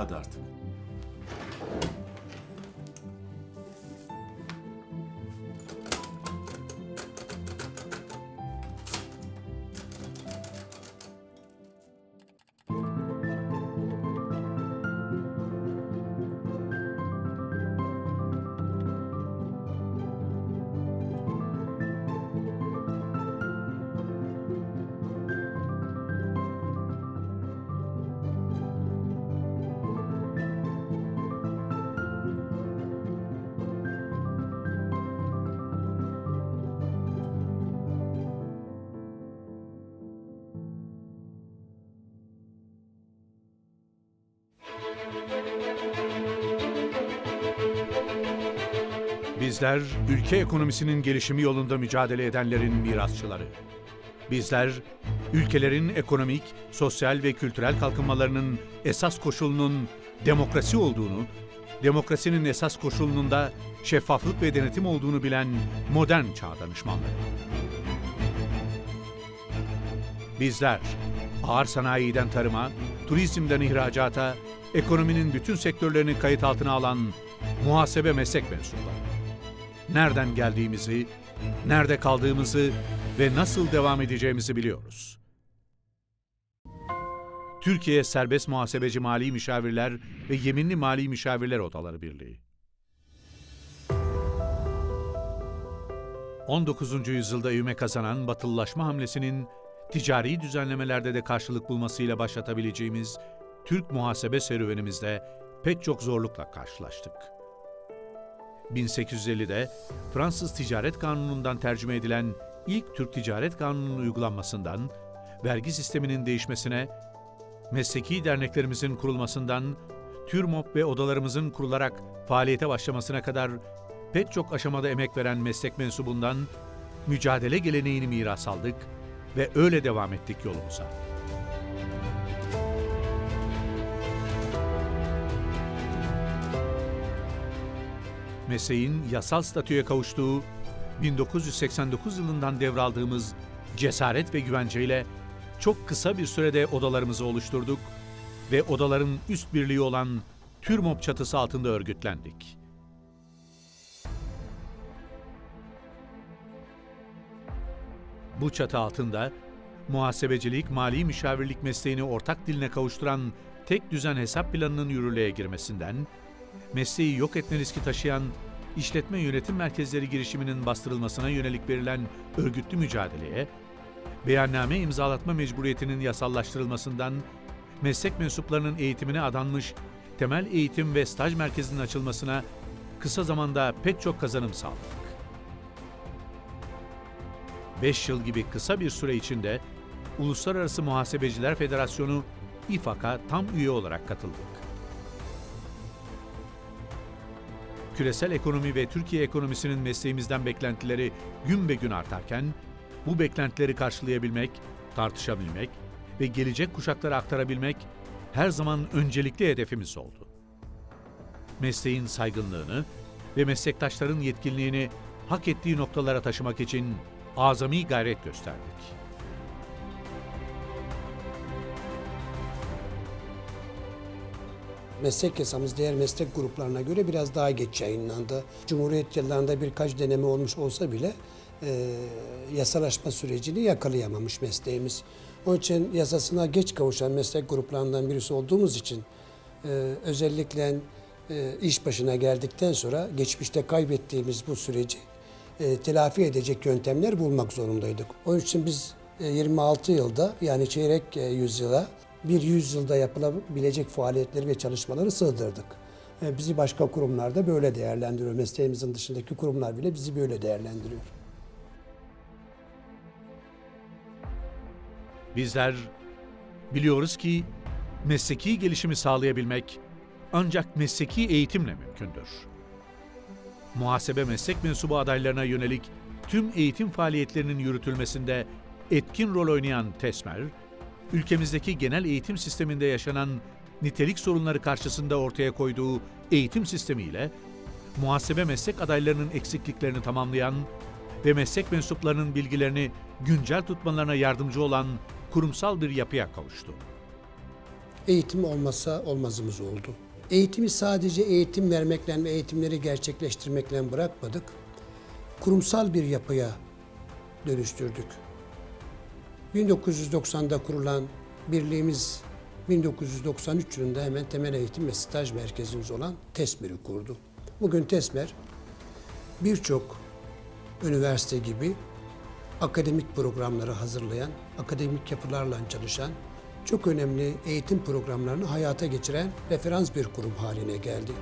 Hadi artık. Bizler ülke ekonomisinin gelişimi yolunda mücadele edenlerin mirasçıları. Bizler ülkelerin ekonomik, sosyal ve kültürel kalkınmalarının esas koşulunun demokrasi olduğunu, demokrasinin esas koşulunun da şeffaflık ve denetim olduğunu bilen modern çağ danışmanları. Bizler ağır sanayiden tarıma, turizmden ihracata, ekonominin bütün sektörlerini kayıt altına alan muhasebe meslek mensupları. Nereden geldiğimizi, nerede kaldığımızı ve nasıl devam edeceğimizi biliyoruz. Türkiye Serbest Muhasebeci Mali Müşavirler ve Yeminli Mali Müşavirler Odaları Birliği 19. yüzyılda ivme kazanan batılılaşma hamlesinin ticari düzenlemelerde de karşılık bulmasıyla başlatabileceğimiz Türk muhasebe serüvenimizde pek çok zorlukla karşılaştık. 1850'de Fransız Ticaret Kanunu'ndan tercüme edilen ilk Türk Ticaret Kanunu'nun uygulanmasından, vergi sisteminin değişmesine, mesleki derneklerimizin kurulmasından, TÜRMOP ve odalarımızın kurularak faaliyete başlamasına kadar pek çok aşamada emek veren meslek mensubundan mücadele geleneğini miras aldık ve öyle devam ettik yolumuza. Mesleğin yasal statüye kavuştuğu 1989 yılından devraldığımız cesaret ve güvenceyle çok kısa bir sürede odalarımızı oluşturduk ve odaların üst birliği olan TÜRMOP çatısı altında örgütlendik. Bu çatı altında muhasebecilik, mali müşavirlik mesleğini ortak diline kavuşturan tek düzen hesap planının yürürlüğe girmesinden, mesleği yok etme riski taşıyan işletme yönetim merkezleri girişiminin bastırılmasına yönelik verilen örgütlü mücadeleye, beyanname imzalatma mecburiyetinin yasallaştırılmasından, meslek mensuplarının eğitimine adanmış temel eğitim ve staj merkezinin açılmasına kısa zamanda pek çok kazanım sağladık. 5 yıl gibi kısa bir süre içinde Uluslararası Muhasebeciler Federasyonu İFAK'a tam üye olarak katıldık. Küresel ekonomi ve Türkiye ekonomisinin mesleğimizden beklentileri gün be gün artarken, bu beklentileri karşılayabilmek, tartışabilmek ve gelecek kuşaklara aktarabilmek her zaman öncelikli hedefimiz oldu. Mesleğin saygınlığını ve meslektaşların yetkinliğini hak ettiği noktalara taşımak için azami gayret gösterdik. Meslek yasamız diğer meslek gruplarına göre biraz daha geç yayınlandı. Cumhuriyet yıllarında birkaç deneme olmuş olsa bile e, yasalaşma sürecini yakalayamamış mesleğimiz. Onun için yasasına geç kavuşan meslek gruplarından birisi olduğumuz için e, özellikle e, iş başına geldikten sonra geçmişte kaybettiğimiz bu süreci e, telafi edecek yöntemler bulmak zorundaydık. Onun için biz e, 26 yılda yani çeyrek e, yüzyıla bir yüzyılda yapılabilecek faaliyetleri ve çalışmaları sığdırdık. E, Bizi başka kurumlar da böyle değerlendiriyor. Mesleğimizin dışındaki kurumlar bile bizi böyle değerlendiriyor. Bizler biliyoruz ki mesleki gelişimi sağlayabilmek ancak mesleki eğitimle mümkündür. Muhasebe meslek mensubu adaylarına yönelik tüm eğitim faaliyetlerinin yürütülmesinde etkin rol oynayan TESMER, ülkemizdeki genel eğitim sisteminde yaşanan nitelik sorunları karşısında ortaya koyduğu eğitim sistemiyle muhasebe meslek adaylarının eksikliklerini tamamlayan ve meslek mensuplarının bilgilerini güncel tutmalarına yardımcı olan kurumsal bir yapıya kavuştu. eğitim olmasa olmazımız oldu. Eğitimi sadece eğitim vermekle ve eğitimleri gerçekleştirmekle bırakmadık. Kurumsal bir yapıya dönüştürdük. 1990'da kurulan birliğimiz 1993 yılında hemen temel eğitim ve staj merkezimiz olan TESMER'i kurdu. Bugün TESMER birçok üniversite gibi akademik programları hazırlayan, akademik yapılarla çalışan, çok önemli eğitim programlarını hayata geçiren referans bir kurum haline geldi.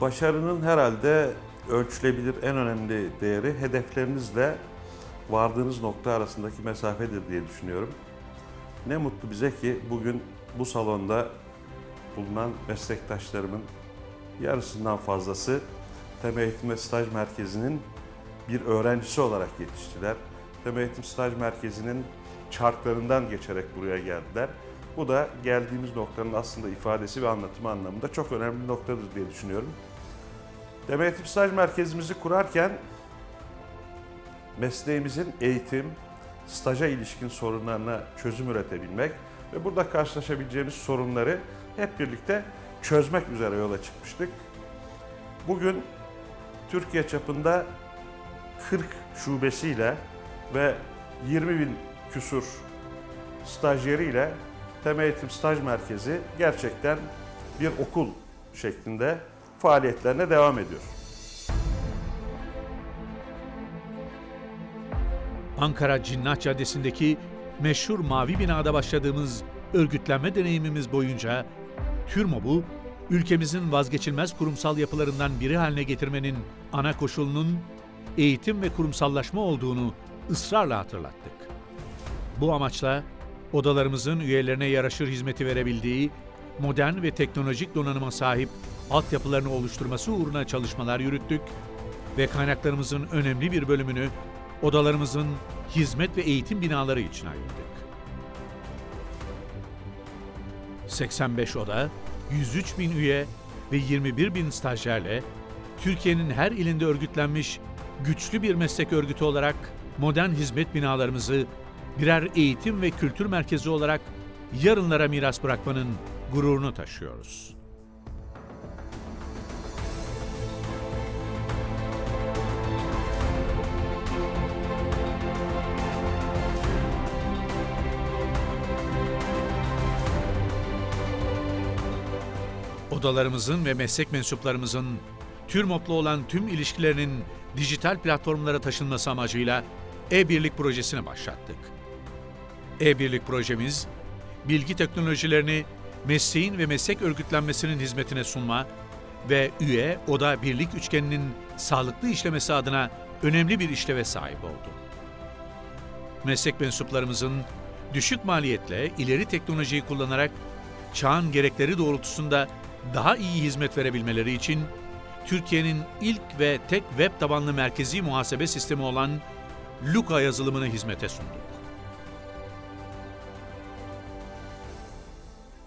Başarının herhalde ölçülebilir en önemli değeri hedeflerinizle vardığınız nokta arasındaki mesafedir diye düşünüyorum. Ne mutlu bize ki bugün bu salonda bulunan meslektaşlarımın yarısından fazlası Temel Eğitim ve Staj Merkezi'nin bir öğrencisi olarak yetiştiler. Temel Eğitim Staj Merkezi'nin çarklarından geçerek buraya geldiler. Bu da geldiğimiz noktanın aslında ifadesi ve anlatımı anlamında çok önemli bir noktadır diye düşünüyorum. Temel Eğitim Staj Merkezimizi kurarken mesleğimizin eğitim, staja ilişkin sorunlarına çözüm üretebilmek ve burada karşılaşabileceğimiz sorunları hep birlikte çözmek üzere yola çıkmıştık. Bugün Türkiye çapında 40 şubesiyle ve 20 bin küsur stajyeriyle Temel Eğitim Staj Merkezi gerçekten bir okul şeklinde faaliyetlerine devam ediyor. Ankara Cinnah Caddesi'ndeki meşhur mavi binada başladığımız örgütlenme deneyimimiz boyunca TÜRMOB'u ülkemizin vazgeçilmez kurumsal yapılarından biri haline getirmenin ana koşulunun eğitim ve kurumsallaşma olduğunu ısrarla hatırlattık. Bu amaçla odalarımızın üyelerine yaraşır hizmeti verebildiği modern ve teknolojik donanıma sahip altyapılarını oluşturması uğruna çalışmalar yürüttük ve kaynaklarımızın önemli bir bölümünü odalarımızın hizmet ve eğitim binaları için ayırdık. 85 oda, 103 bin üye ve 21 bin stajyerle Türkiye'nin her ilinde örgütlenmiş güçlü bir meslek örgütü olarak modern hizmet binalarımızı birer eğitim ve kültür merkezi olarak yarınlara miras bırakmanın gururunu taşıyoruz. Odalarımızın ve meslek mensuplarımızın TÜRMOP'la olan tüm ilişkilerinin dijital platformlara taşınması amacıyla e-birlik projesini başlattık. E-birlik projemiz, bilgi teknolojilerini mesleğin ve meslek örgütlenmesinin hizmetine sunma ve üye oda birlik üçgeninin sağlıklı işlemesi adına önemli bir işleve sahip oldu. Meslek mensuplarımızın düşük maliyetle ileri teknolojiyi kullanarak çağın gerekleri doğrultusunda daha iyi hizmet verebilmeleri için Türkiye'nin ilk ve tek web tabanlı merkezi muhasebe sistemi olan Luka yazılımını hizmete sunduk.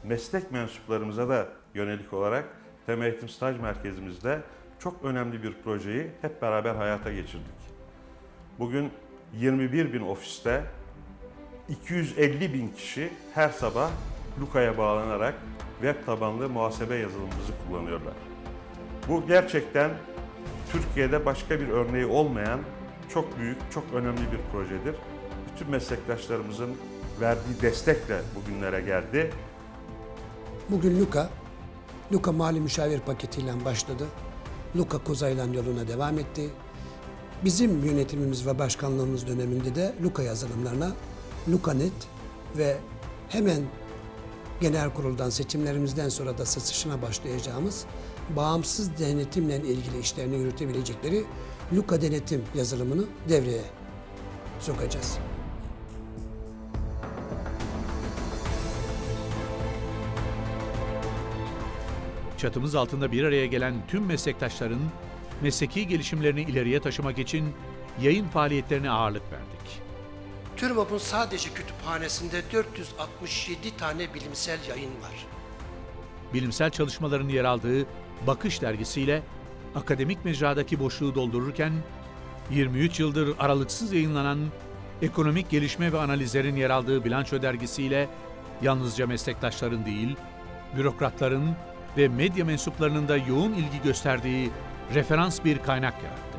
meslek mensuplarımıza da yönelik olarak Temel Eğitim Staj Merkezimizde çok önemli bir projeyi hep beraber hayata geçirdik. Bugün 21 bin ofiste 250 bin kişi her sabah Luka'ya bağlanarak web tabanlı muhasebe yazılımımızı kullanıyorlar. Bu gerçekten Türkiye'de başka bir örneği olmayan çok büyük, çok önemli bir projedir. Bütün meslektaşlarımızın verdiği destekle bugünlere geldi. Bugün Luka, Luka Mali Müşavir paketiyle başladı. Luka Kozaylan yoluna devam etti. Bizim yönetimimiz ve başkanlığımız döneminde de Luka yazılımlarına LukaNet ve hemen genel kuruldan seçimlerimizden sonra da satışına başlayacağımız bağımsız denetimle ilgili işlerini yürütebilecekleri Luka Denetim yazılımını devreye sokacağız. Çatımız altında bir araya gelen tüm meslektaşların mesleki gelişimlerini ileriye taşımak için yayın faaliyetlerine ağırlık verdik. TÜRMOP'un sadece kütüphanesinde 467 tane bilimsel yayın var. bilimsel çalışmaların yer aldığı Bakış dergisiyle akademik mecradaki boşluğu doldururken 23 yıldır aralıksız yayınlanan ekonomik gelişme ve analizlerin yer aldığı bilanço dergisiyle yalnızca meslektaşların değil, bürokratların ve medya mensuplarının da yoğun ilgi gösterdiği referans bir kaynak yarattık.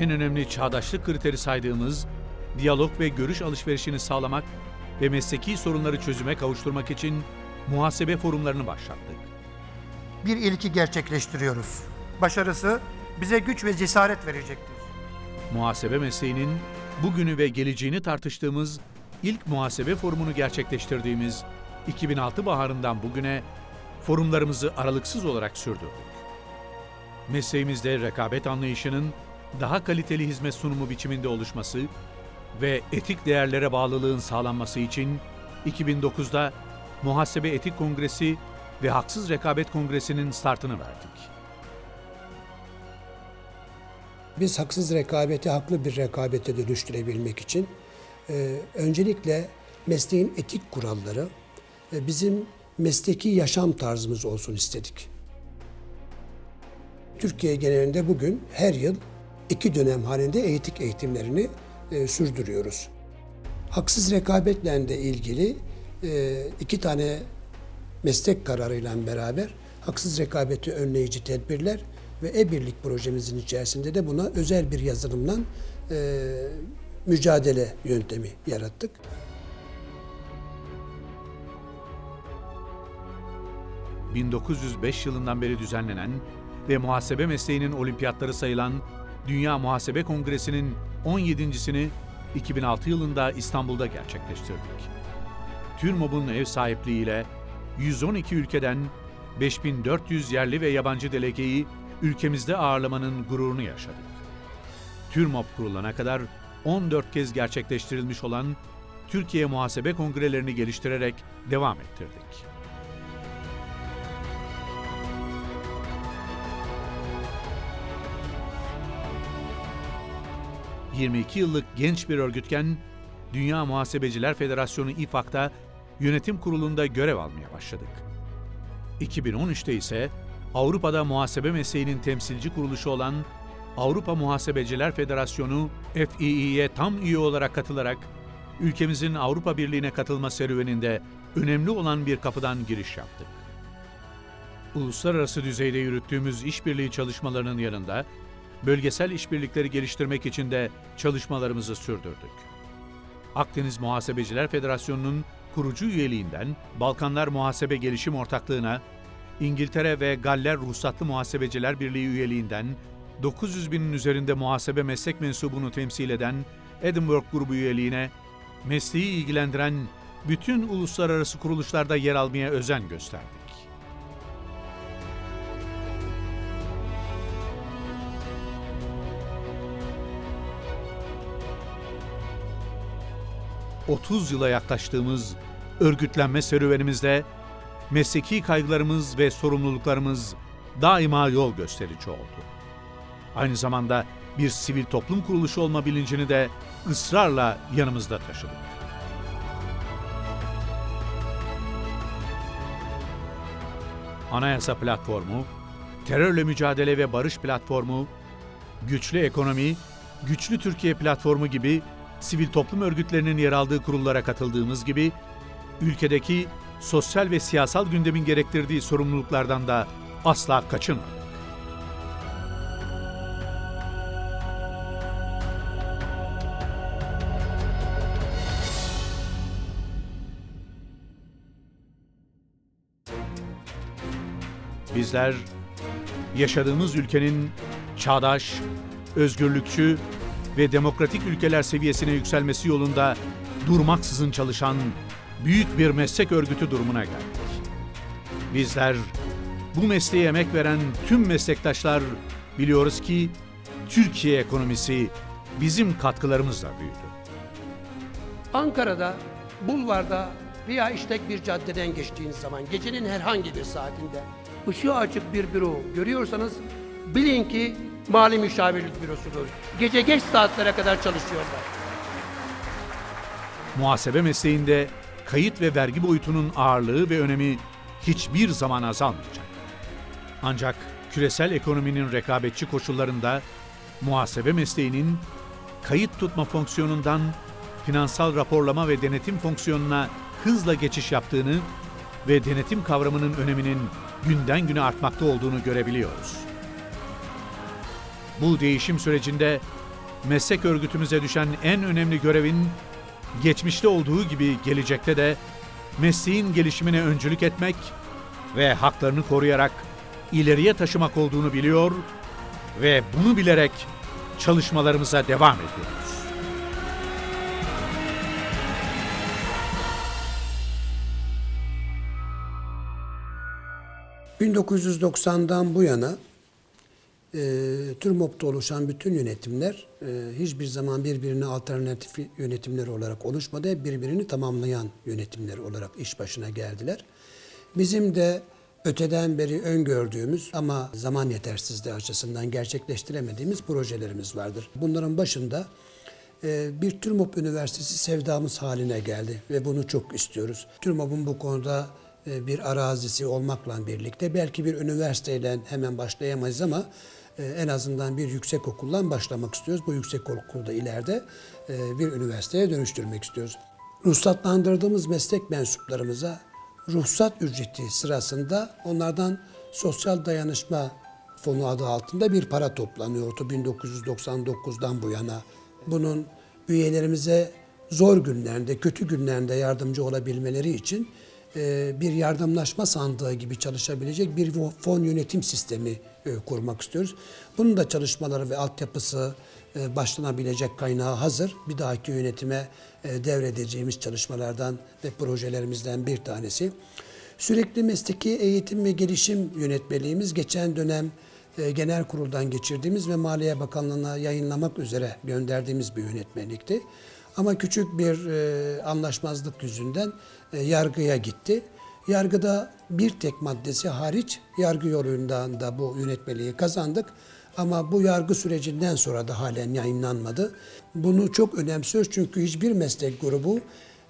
En önemli çağdaşlık kriteri saydığımız diyalog ve görüş alışverişini sağlamak ve mesleki sorunları çözüme kavuşturmak için muhasebe forumlarını başlattık. bir ilki gerçekleştiriyoruz. Başarısı bize güç ve cesaret verecektir. Muhasebe mesleğinin bugünü ve geleceğini tartıştığımız ilk muhasebe forumunu gerçekleştirdiğimiz 2006 baharından bugüne forumlarımızı aralıksız olarak sürdürdük. Mesleğimizde rekabet anlayışının daha kaliteli hizmet sunumu biçiminde oluşması ve etik değerlere bağlılığın sağlanması için 2009'da Muhasebe Etik Kongresi ve Haksız Rekabet Kongresi'nin startını verdik. Biz haksız rekabeti haklı bir rekabete dönüştürebilmek için e, öncelikle mesleğin etik kuralları e, bizim mesleki yaşam tarzımız olsun istedik. Türkiye genelinde bugün her yıl iki dönem halinde eğitik eğitimlerini e, sürdürüyoruz. Haksız rekabetle de ilgili e, iki tane meslek kararıyla beraber haksız rekabeti önleyici tedbirler ve e-birlik projemizin içerisinde de buna özel bir yazılımla e, mücadele yöntemi yarattık. ...1905 yılından beri düzenlenen ve muhasebe mesleğinin olimpiyatları sayılan Dünya Muhasebe Kongresi'nin 17.sini 2006 yılında İstanbul'da gerçekleştirdik. TÜRMOB'un ev sahipliğiyle 112 ülkeden 5400 yerli ve yabancı delegeyi ülkemizde ağırlamanın gururunu yaşadık. TÜRMOB kurulana kadar 14 kez gerçekleştirilmiş olan Türkiye Muhasebe Kongrelerini geliştirerek devam ettirdik. ...22 yıllık genç bir örgütken... ...Dünya Muhasebeciler Federasyonu İFAK'ta... ...yönetim kurulunda görev almaya başladık. 2013'te ise Avrupa'da muhasebe mesleğinin temsilci kuruluşu olan Avrupa Muhasebeciler Federasyonu FEE'ye tam üye olarak katılarak ülkemizin Avrupa Birliği'ne katılma serüveninde önemli olan bir kapıdan giriş yaptık. Uluslararası düzeyde yürüttüğümüz işbirliği çalışmalarının yanında bölgesel işbirlikleri geliştirmek için de çalışmalarımızı sürdürdük. Akdeniz Muhasebeciler Federasyonu'nun kurucu üyeliğinden Balkanlar Muhasebe Gelişim Ortaklığı'na, İngiltere ve Galler Ruhsatlı Muhasebeciler Birliği üyeliğinden 900 binin üzerinde muhasebe meslek mensubunu temsil eden Edinburgh grubu üyeliğine, mesleği ilgilendiren bütün uluslararası kuruluşlarda yer almaya özen gösterdik. ...30 yıla yaklaştığımız örgütlenme serüvenimizde mesleki kaygılarımız ve sorumluluklarımız daima yol gösterici oldu. Aynı zamanda bir sivil toplum kuruluşu olma bilincini de ısrarla yanımızda taşıdık. Anayasa Platformu, Terörle Mücadele ve Barış Platformu, Güçlü Ekonomi, Güçlü Türkiye Platformu gibi sivil toplum örgütlerinin yer aldığı kurullara katıldığımız gibi ülkedeki sosyal ve siyasal gündemin gerektirdiği sorumluluklardan da asla kaçınmadık. Bizler yaşadığımız ülkenin çağdaş, özgürlükçü ve demokratik ülkeler seviyesine yükselmesi yolunda durmaksızın çalışan büyük bir meslek örgütü durumuna geldik. Bizler bu mesleğe emek veren tüm meslektaşlar biliyoruz ki Türkiye ekonomisi bizim katkılarımızla büyüdü. Ankara'da, bulvarda veya işlek bir caddeden geçtiğiniz zaman gecenin herhangi bir saatinde ışığı açık bir büro görüyorsanız bilin ki mali müşavirlik bürosudur. Gece geç saatlere kadar çalışıyorlar. Muhasebe mesleğinde kayıt ve vergi boyutunun ağırlığı ve önemi hiçbir zaman azalmayacak. Ancak küresel ekonominin rekabetçi koşullarında muhasebe mesleğinin kayıt tutma fonksiyonundan finansal raporlama ve denetim fonksiyonuna hızla geçiş yaptığını ve denetim kavramının öneminin günden güne artmakta olduğunu görebiliyoruz. Bu değişim sürecinde meslek örgütümüze düşen en önemli görevin geçmişte olduğu gibi gelecekte de mesleğin gelişimine öncülük etmek ve haklarını koruyarak ileriye taşımak olduğunu biliyor ve bunu bilerek çalışmalarımıza devam ediyoruz. 1990'dan bu yana TÜRMOP'ta oluşan bütün yönetimler e, hiçbir zaman birbirine alternatif yönetimler olarak oluşmadı. Birbirini tamamlayan yönetimler olarak iş başına geldiler. Bizim de öteden beri öngördüğümüz ama zaman yetersizliği açısından gerçekleştiremediğimiz projelerimiz vardır. Bunların başında e, bir TÜRMOP Üniversitesi sevdamız haline geldi ve bunu çok istiyoruz. TÜRMOP'un bu konuda e, bir arazisi olmakla birlikte belki bir üniversiteyle hemen başlayamayız ama en azından bir yüksek okuldan başlamak istiyoruz. Bu yüksek okulda ileride e, bir üniversiteye dönüştürmek istiyoruz. Ruhsatlandırdığımız meslek mensuplarımıza ruhsat ücreti sırasında onlardan sosyal dayanışma fonu adı altında bir para toplanıyordu 1999'dan bu yana. Bunun üyelerimize zor günlerinde, kötü günlerinde yardımcı olabilmeleri için bir yardımlaşma sandığı gibi çalışabilecek bir fon yönetim sistemi e, kurmak istiyoruz. Bunun da çalışmaları ve altyapısı e, başlanabilecek kaynağı hazır. Bir dahaki yönetime e, devredeceğimiz çalışmalardan ve projelerimizden bir tanesi. Sürekli mesleki eğitim ve gelişim yönetmeliğimiz geçen dönem e, genel kuruldan geçirdiğimiz ve Maliye Bakanlığı'na yayınlamak üzere gönderdiğimiz bir yönetmelikti. Ama küçük bir e, anlaşmazlık yüzünden e, yargıya gitti. Yargıda bir tek maddesi hariç yargı yolundan da bu yönetmeliği kazandık. Ama bu yargı sürecinden sonra da halen yayınlanmadı. Bunu çok önemsiyoruz çünkü hiçbir meslek grubu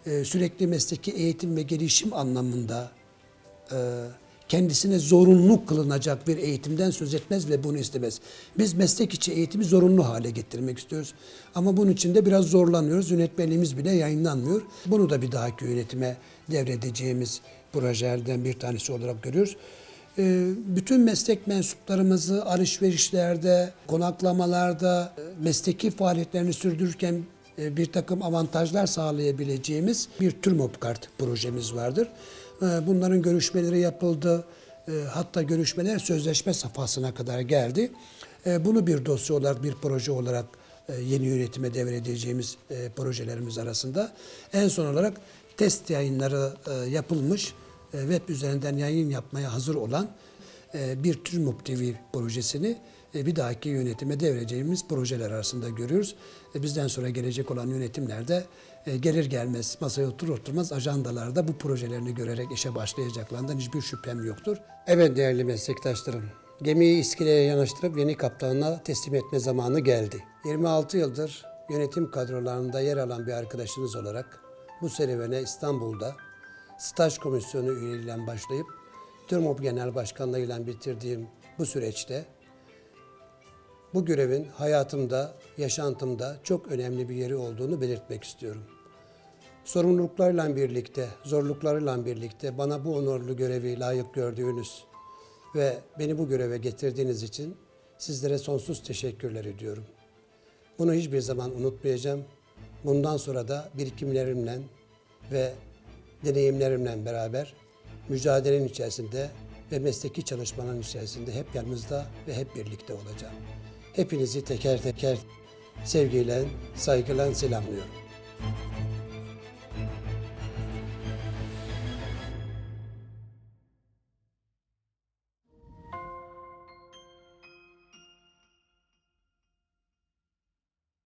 e, sürekli mesleki eğitim ve gelişim anlamında e, kendisine zorunlu kılınacak bir eğitimden söz etmez ve bunu istemez. Biz meslek içi eğitimi zorunlu hale getirmek istiyoruz. Ama bunun için de biraz zorlanıyoruz. Yönetmenliğimiz bile yayınlanmıyor. Bunu da bir dahaki yönetime devredeceğimiz projelerden bir tanesi olarak görüyoruz. Ee, Bütün meslek mensuplarımızı alışverişlerde, konaklamalarda, mesleki faaliyetlerini sürdürürken e, bir takım avantajlar sağlayabileceğimiz bir TÜRMOP kart projemiz vardır. E, Bunların görüşmeleri yapıldı. E, Hatta görüşmeler sözleşme safhasına kadar geldi. E, Bunu bir dosya olarak, bir proje olarak yeni yönetime devredeceğimiz projelerimiz arasında. En son olarak test yayınları yapılmış, web üzerinden yayın yapmaya hazır olan bir TÜRMOP TV projesini bir dahaki yönetime devreceğimiz projeler arasında görüyoruz. E, Bizden sonra gelecek olan yönetimlerde e, gelir gelmez masaya otur oturmaz ajandalarda bu projelerini görerek işe başlayacaklarından hiçbir şüphem yoktur. Evet değerli meslektaşlarım, gemiyi iskeleye yanaştırıp yeni kaptanına teslim etme zamanı geldi. 26 yıldır yönetim kadrolarında yer alan bir arkadaşınız olarak bu serüvene İstanbul'da staj komisyonu üyeliğiyle başlayıp TÜRMOP Genel Başkanlığı'yla bitirdiğim bu süreçte bu görevin hayatımda, yaşantımda çok önemli bir yeri olduğunu belirtmek istiyorum. Sorumluluklarla birlikte, zorluklarıyla birlikte bana bu onurlu görevi layık gördüğünüz ve beni bu göreve getirdiğiniz için sizlere sonsuz teşekkürler ediyorum. Bunu hiçbir zaman unutmayacağım. Bundan sonra da birikimlerimle ve deneyimlerimle beraber mücadelenin içerisinde ve mesleki çalışmanın içerisinde hep yanınızda ve hep birlikte olacağım. Hepinizi teker teker sevgiyle, saygıyla selamlıyorum.